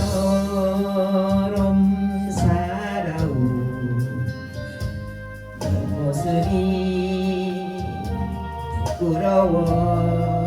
너처럼 살아온 모습이 부러워.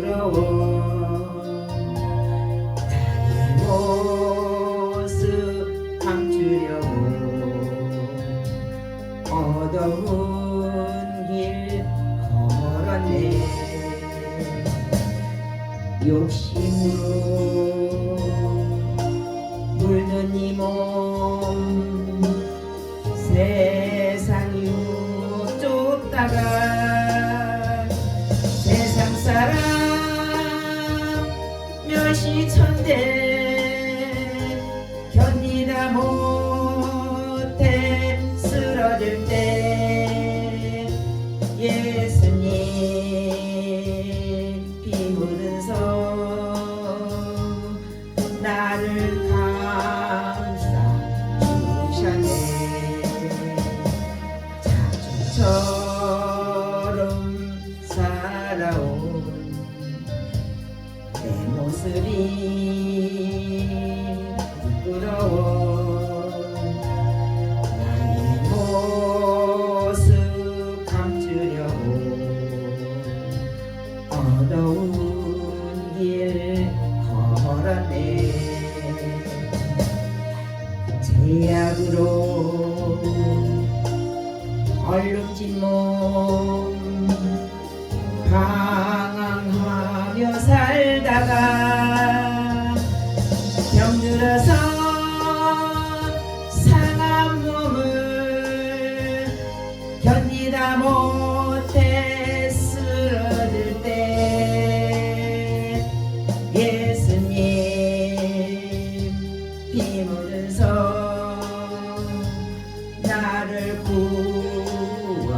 부러워. 나의 모습 감추려고 어두운 길 걸었네. 욕심으로 물든 이몸 세상 유쫓다가 멸시천대. 견디다 못해 쓰러질 때. 예수님 피 묻은 손 나를 감싸 주셨네. 자주처럼 살아온 내 모습이 부끄러워. 나의 모습 감추려고 어두운 길 걸었네. 제약으로 얼룩진 몸 방황하며 살다가 일어나서 몸을 견디다 못해 쓰러질 때 예수님 피 묻은 손 나를 구원하셨네.